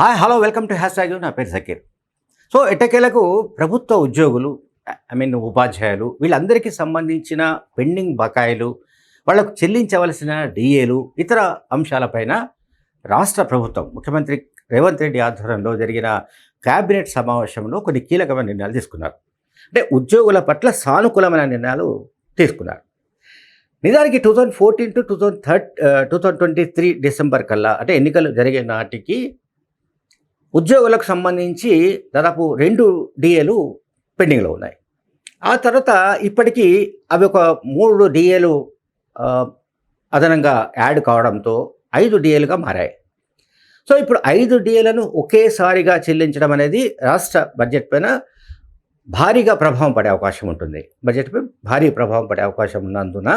Hi hello welcome to hash tag నా పేరు Sakir so ఎట్టకేలకు ప్రభుత్వ ఉద్యోగులు ఐ మీన్ ఉపాధ్యాయులు వీళ్ళందరికీ సంబంధించిన పెండింగ్ బకాయిలు వాళ్ళకు చెల్లించవలసిన డిఏలు ఇతర అంశాలపైన రాష్ట్ర ప్రభుత్వం ముఖ్యమంత్రి రేవంత్ రెడ్డి ఆధ్వర్యంలో జరిగిన క్యాబినెట్ సమావేశంలో కొన్ని కీలకమైన నిర్ణయాలు తీసుకున్నారు. అంటే ఉద్యోగుల పట్ల సానుకూలమైన నిర్ణయాలు తీసుకున్నారు. నిజానికి two thousand fourteen to two thousand thirty two thousand twenty three December కల్లా అంటే ఎన్నికలు జరిగే నాటికి ఉద్యోగులకు సంబంధించి దాదాపు రెండు డిఏలు పెండింగ్లో ఉన్నాయి. ఆ తర్వాత ఇప్పటికీ అవి ఒక మూడు డిఏలు అదనంగా యాడ్ కావడంతో ఐదు డిఏలుగా మారాయి. సో ఇప్పుడు ఐదు డిఏలను ఒకేసారిగా చెల్లించడం అనేది రాష్ట్ర బడ్జెట్ పైన భారీగా ప్రభావం పడే అవకాశం ఉంటుంది. బడ్జెట్పై భారీ ప్రభావం పడే అవకాశం ఉన్నందున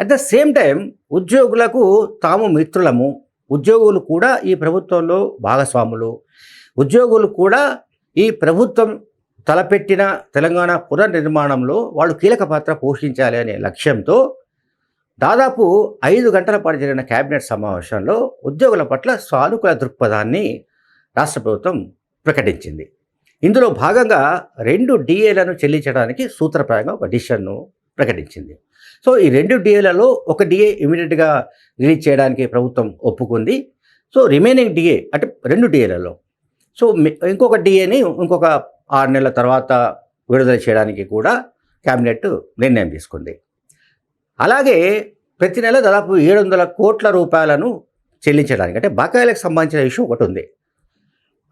అట్ ద సేమ్ టైం ఉద్యోగులకు తాము మిత్రులము ఉద్యోగులు కూడా ఈ ప్రభుత్వంలో భాగస్వాములు. ఉద్యోగులు కూడా ఈ ప్రభుత్వం తలపెట్టిన తెలంగాణ పునర్నిర్మాణంలో వాళ్ళు కీలక పాత్ర పోషించాలి అనే లక్ష్యంతో దాదాపు ఐదు గంటల పాటు జరిగిన కేబినెట్ సమావేశంలో ఉద్యోగుల పట్ల సానుకూల దృక్పథాన్ని రాష్ట్ర ప్రభుత్వం ప్రకటించింది. ఇందులో భాగంగా రెండు డిఏలను చెల్లించడానికి సూత్రప్రాయంగా ఒక డిసిషన్ను ప్రకటించింది. సో ఈ రెండు డిఏలలో ఒక డిఏ ఇమీడియట్గా రిలీజ్ చేయడానికి ప్రభుత్వం ఒప్పుకుంది. సో రిమైనింగ్ డిఏ అంటే రెండు డిఏలలో. సో ఇంకొక డిఏని ఇంకొక ఆరు నెలల తర్వాత విడుదల చేయడానికి కూడా క్యాబినెట్ నిర్ణయం తీసుకుంది. అలాగే ప్రతి నెల దాదాపు ఏడు వందల కోట్ల రూపాయలను చెల్లించడానికి అంటే బకాయిలకు సంబంధించిన ఇష్యూ ఒకటి ఉంది.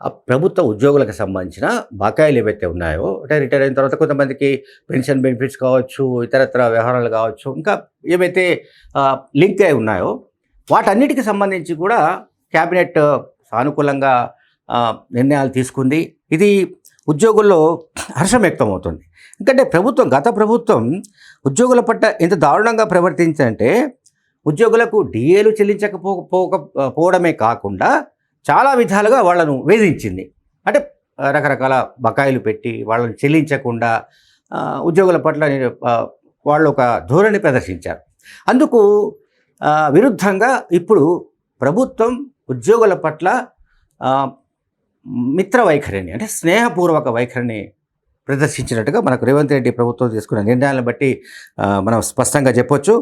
ఆ ప్రభుత్వ ఉద్యోగులకు సంబంధించిన బకాయిలు ఏవైతే ఉన్నాయో అంటే రిటైర్ అయిన తర్వాత కొంతమందికి పెన్షన్ బెనిఫిట్స్ కావచ్చు ఇతరత్ర వ్యవహారాలు కావచ్చు ఇంకా ఏవైతే లింక్ అయి ఉన్నాయో వాటన్నిటికి సంబంధించి కూడా క్యాబినెట్ సానుకూలంగా నిర్ణయాలు తీసుకుంది. ఇది ఉద్యోగుల్లో హర్షం వ్యక్తమవుతుంది. ఎందుకంటే ప్రభుత్వం గత ప్రభుత్వం ఉద్యోగుల పట్ల ఎంత దారుణంగా ప్రవర్తించంటే ఉద్యోగులకు డిఏలు చెల్లించకపో పోవడమే కాకుండా చాలా విధాలుగా వాళ్ళను వేధించింది. అంటే రకరకాల బకాయిలు పెట్టి వాళ్ళని చెల్లించకుండా ఉద్యోగుల పట్ల వాళ్ళు ఒక ధోరణి ప్రదర్శించారు. అందుకు విరుద్ధంగా ఇప్పుడు ప్రభుత్వం ఉద్యోగుల పట్ల మిత్ర వైఖరిని అంటే స్నేహపూర్వక వైఖరిని ప్రదర్శించినట్టుగా మనకు రేవంత్ రెడ్డి ప్రభుత్వం తీసుకున్న నిర్ణయాలను బట్టి మనం స్పష్టంగా చెప్పొచ్చు.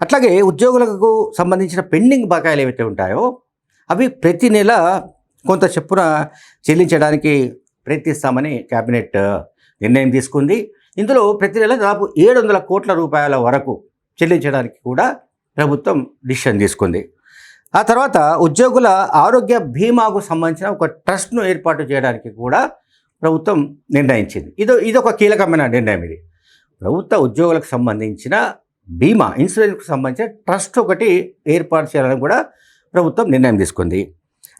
అట్లాగే ఉద్యోగులకు సంబంధించిన పెండింగ్ బకాయిలు ఏవైతే ఉంటాయో అవి ప్రతి నెల కొంత చెప్పున చెల్లించడానికి ప్రయత్నిస్తామని కేబినెట్ నిర్ణయం తీసుకుంది. ఇందులో ప్రతి నెల దాదాపు ఏడు వందల కోట్ల రూపాయల వరకు చెల్లించడానికి కూడా ప్రభుత్వం డిసిషన్ తీసుకుంది. ఆ తర్వాత ఉద్యోగుల ఆరోగ్య బీమాకు సంబంధించిన ఒక ట్రస్ట్ను ఏర్పాటు చేయడానికి కూడా ప్రభుత్వం నిర్ణయించింది. ఇది ఇదొక కీలకమైన నిర్ణయం ఇది. ప్రభుత్వ ఉద్యోగులకు సంబంధించిన బీమా ఇన్సూరెన్స్కి సంబంధించిన ట్రస్ట్ ఒకటి ఏర్పాటు చేయాలని కూడా ప్రభుత్వం నిర్ణయం తీసుకుంది.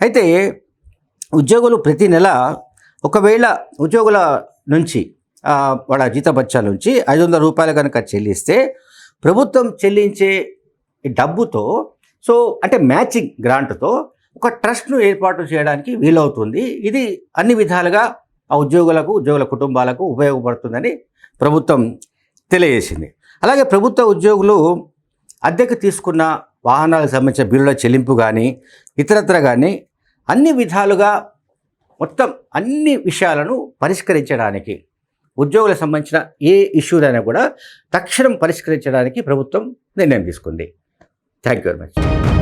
అయితే ఉద్యోగులు ప్రతి నెల ఒకవేళ ఉద్యోగుల నుంచి వాళ్ళ జీతబత్యాల నుంచి ఐదు వందల రూపాయలు కనుక చెల్లిస్తే ప్రభుత్వం చెల్లించే డబ్బుతో సో అంటే మ్యాచింగ్ గ్రాంట్తో ఒక ట్రస్ట్ను ఏర్పాటు చేయడానికి వీలవుతుంది. ఇది అన్ని విధాలుగా ఆ ఉద్యోగులకు ఉద్యోగుల కుటుంబాలకు ఉపయోగపడుతుందని ప్రభుత్వం తెలియజేసింది. అలాగే ప్రభుత్వ ఉద్యోగులు అద్దెకు తీసుకున్న వాహనాలకు సంబంధించిన బిల్లుల చెల్లింపు కానీ ఇతరత్ర కానీ అన్ని విధాలుగా మొత్తం అన్ని విషయాలను పరిష్కరించడానికి ఉద్యోగులకు సంబంధించిన ఏ ఇష్యూలైనా కూడా తక్షణం పరిష్కరించడానికి ప్రభుత్వం నిర్ణయం తీసుకుంది. Thank you very much